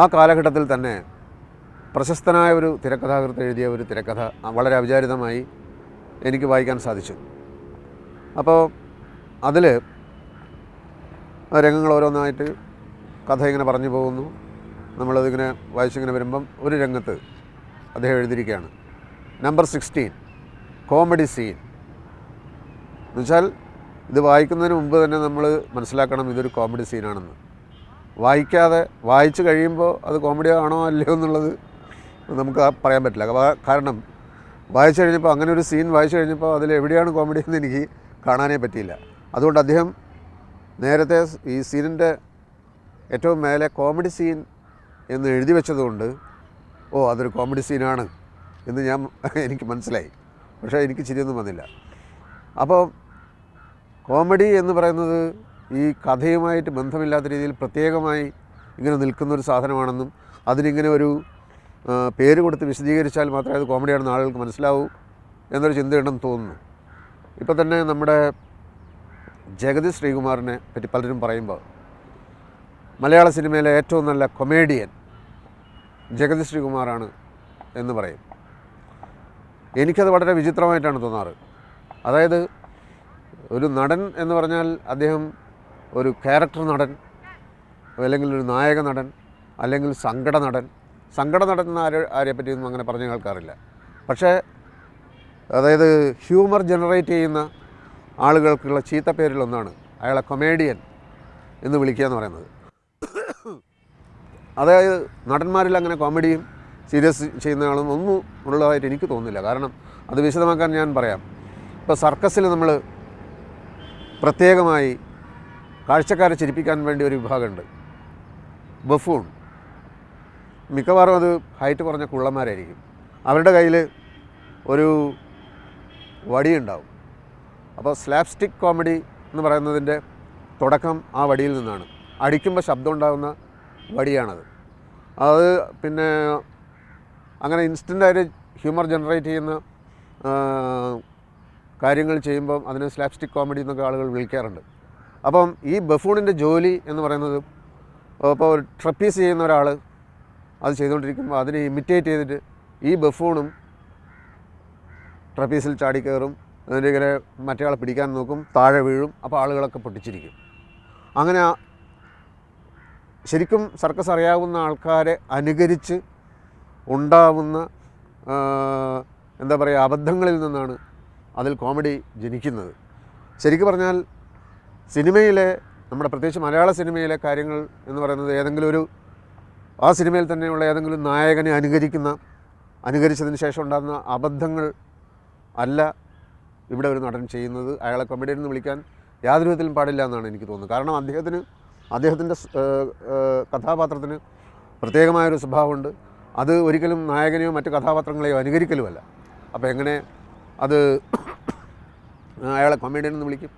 ആ കാലഘട്ടത്തിൽ തന്നെ പ്രശസ്തനായ ഒരു തിരക്കഥാകൃത്ത് എഴുതിയ ഒരു തിരക്കഥ വളരെ അവിചാരിതമായി എനിക്ക് വായിക്കാൻ സാധിച്ചു. അപ്പോൾ അതിൽ രംഗങ്ങൾ ഓരോന്നായിട്ട് കഥ ഇങ്ങനെ പറഞ്ഞു പോകുന്നു. നമ്മളതിങ്ങനെ വായിച്ചിങ്ങനെ വരുമ്പം ഒരു രംഗത്ത് അദ്ദേഹം എഴുതിയിരിക്കുകയാണ്. Number sixteen comedy scene. എന്നുവെച്ചാൽ ഇത് വായിക്കുന്നതിന് മുമ്പ് തന്നെ നമ്മൾ മനസ്സിലാക്കണം ഇതൊരു കോമഡി സീനാണെന്ന്. വായിക്കാതെ വായിച്ചു കഴിയുമ്പോൾ അത് കോമഡി ആണോ അല്ലയോ എന്നുള്ളത് നമുക്ക് പറയാൻ പറ്റില്ല. കാരണം വായിച്ചു കഴിഞ്ഞപ്പോൾ അങ്ങനെ ഒരു സീൻ വായിച്ചു കഴിഞ്ഞപ്പോൾ അതിൽ എവിടെയാണ് കോമഡി എന്ന് എനിക്ക് കാണാനേ പറ്റിയില്ല. അതുകൊണ്ട് അദ്ദേഹം നേരത്തെ ഈ സീനിന്റെ ഏറ്റവും മേലെ കോമഡി സീൻ എന്ന് എഴുതി വെച്ചതുകൊണ്ട് ഓ അതൊരു കോമഡി സീനാണ് എന്ന് ഞാൻ എനിക്ക് മനസ്സിലായി. പക്ഷേ എനിക്ക് ചിരിയൊന്നും വന്നില്ല. അപ്പോൾ കോമഡി എന്ന് പറയുന്നത് ഈ കഥയുമായിട്ട് ബന്ധമില്ലാത്ത രീതിയിൽ പ്രത്യേകമായി ഇങ്ങനെ നിൽക്കുന്ന ഒരു സാധനമാണെന്നും അതിനിങ്ങനെ ഒരു പേര് കൊടുത്ത് വിശദീകരിച്ചാൽ മാത്രമേ അത് കോമഡിയാണെന്ന് ആളുകൾക്ക് മനസ്സിലാവൂ എന്നൊരു ചിന്തയുണ്ടെന്ന് തോന്നുന്നു. ഇപ്പോൾ തന്നെ നമ്മുടെ ജഗതി ശ്രീകുമാറിനെ പറ്റി പലരും പറയുമ്പോൾ മലയാള സിനിമയിലെ ഏറ്റവും നല്ല കൊമേഡിയൻ ജഗതി ശ്രീകുമാറാണ് എന്ന് പറയും. എനിക്കത് വളരെ വിചിത്രമായിട്ടാണ് തോന്നാറ്. അതായത് ഒരു നടൻ എന്ന് പറഞ്ഞാൽ അദ്ദേഹം ഒരു ക്യാരക്ടർ നടൻ അല്ലെങ്കിൽ ഒരു നായക നടൻ അല്ലെങ്കിൽ സങ്കട നടൻ. സങ്കട നടൻ എന്ന് ആരെ ആരെപ്പറ്റിയൊന്നും അങ്ങനെ പറഞ്ഞു കേൾക്കാറില്ല. പക്ഷേ അതായത് ഹ്യൂമർ ജനറേറ്റ് ചെയ്യുന്ന ആളുകൾക്കുള്ള ചീത്ത പേരിലൊന്നാണ് അയാളെ കൊമേഡിയൻ എന്ന് വിളിക്കുക എന്ന് പറയുന്നത്. അതായത് നടന്മാരിൽ അങ്ങനെ കോമഡിയും സീരിയസ് ചെയ്യുന്ന ആളും ഒന്നും ഉള്ളതായിട്ട് എനിക്ക് തോന്നുന്നില്ല. കാരണം അത് വിശദമാക്കാൻ ഞാൻ പറയാം. ഇപ്പോൾ സർക്കസിൽ നമ്മൾ പ്രത്യേകമായി കാഴ്ചക്കാരെ ചിരിപ്പിക്കാൻ വേണ്ടി ഒരു വിഭാഗമുണ്ട്. ബഫൂൺ. മിക്കവാറും അത് ഹൈറ്റ് കുറഞ്ഞ കുള്ളന്മാരായിരിക്കും. അവരുടെ കയ്യിൽ ഒരു വടിയുണ്ടാവും. അപ്പോൾ സ്ലാപ്സ്റ്റിക് കോമഡി എന്ന് പറയുന്നതിന്റെ തുടക്കം ആ വടിയിൽ നിന്നാണ്. അടിക്കുമ്പോൾ ശബ്ദം ഉണ്ടാകുന്ന വടിയാണത്. അത് പിന്നെ അങ്ങനെ ഇൻസ്റ്റന്റായിട്ട് ഹ്യൂമർ ജനറേറ്റ് ചെയ്യുന്ന കാര്യങ്ങൾ ചെയ്യുമ്പം അതിനെ സ്ലാപ്സ്റ്റിക് കോമഡി എന്നൊക്കെ ആളുകൾ വിളിക്കാറുണ്ട്. അപ്പം ഈ ബഫൂണിന്റെ ജോലി എന്ന് പറയുന്നത് ഇപ്പോൾ ഒരു ട്രപ്പീസ് ചെയ്യുന്ന ഒരാൾ അത് ചെയ്തുകൊണ്ടിരിക്കുമ്പോൾ അതിനെ ഇമിറ്റേറ്റ് ചെയ്തിട്ട് ഈ ബഫൂണും ട്രപ്പീസിൽ ചാടിക്കയറും അതിന്റെ ഇങ്ങനെ മറ്റേ പിടിക്കാൻ നോക്കും താഴെ വീഴും അപ്പോൾ ആളുകളൊക്കെ പൊട്ടിച്ചിരിക്കും. അങ്ങനെ ശരിക്കും സർക്കസ് അറിയാവുന്ന ആൾക്കാരെ അനുകരിച്ച് ഉണ്ടാവുന്ന എന്താ പറയുക അബദ്ധങ്ങളിൽ നിന്നാണ് അതിൽ കോമഡി ജനിക്കുന്നത്. ശരിക്കും പറഞ്ഞാൽ സിനിമയിലെ നമ്മുടെ പ്രത്യേകിച്ച് മലയാള സിനിമയിലെ കാര്യങ്ങൾ എന്ന് പറയുന്നത് ഏതെങ്കിലും ഒരു ആ സിനിമയിൽ തന്നെയുള്ള ഏതെങ്കിലും നായകനെ അനുകരിക്കുന്ന അനുകരിച്ചതിന് ശേഷം ഉണ്ടാകുന്ന അബദ്ധങ്ങൾ അല്ല ഇവിടെ ഒരു നടൻ ചെയ്യുന്നത്. അയാളെ കൊമഡിയൻ എന്ന് വിളിക്കാൻ യാതൊരു വിധത്തിലും പാടില്ല എന്നാണ് എനിക്ക് തോന്നുന്നത്. കാരണം അദ്ദേഹത്തിന് അദ്ദേഹത്തിന്റെ കഥാപാത്രത്തിന് പ്രത്യേകമായൊരു സ്വഭാവമുണ്ട്. അത് ഒരിക്കലും നായകനെയോ മറ്റ് കഥാപാത്രങ്ങളെയോ അനുകരിക്കലുമല്ല. അപ്പോൾ എങ്ങനെ അത് അയാളെ കൊമേഡിയൻ എന്ന് വിളിക്കും?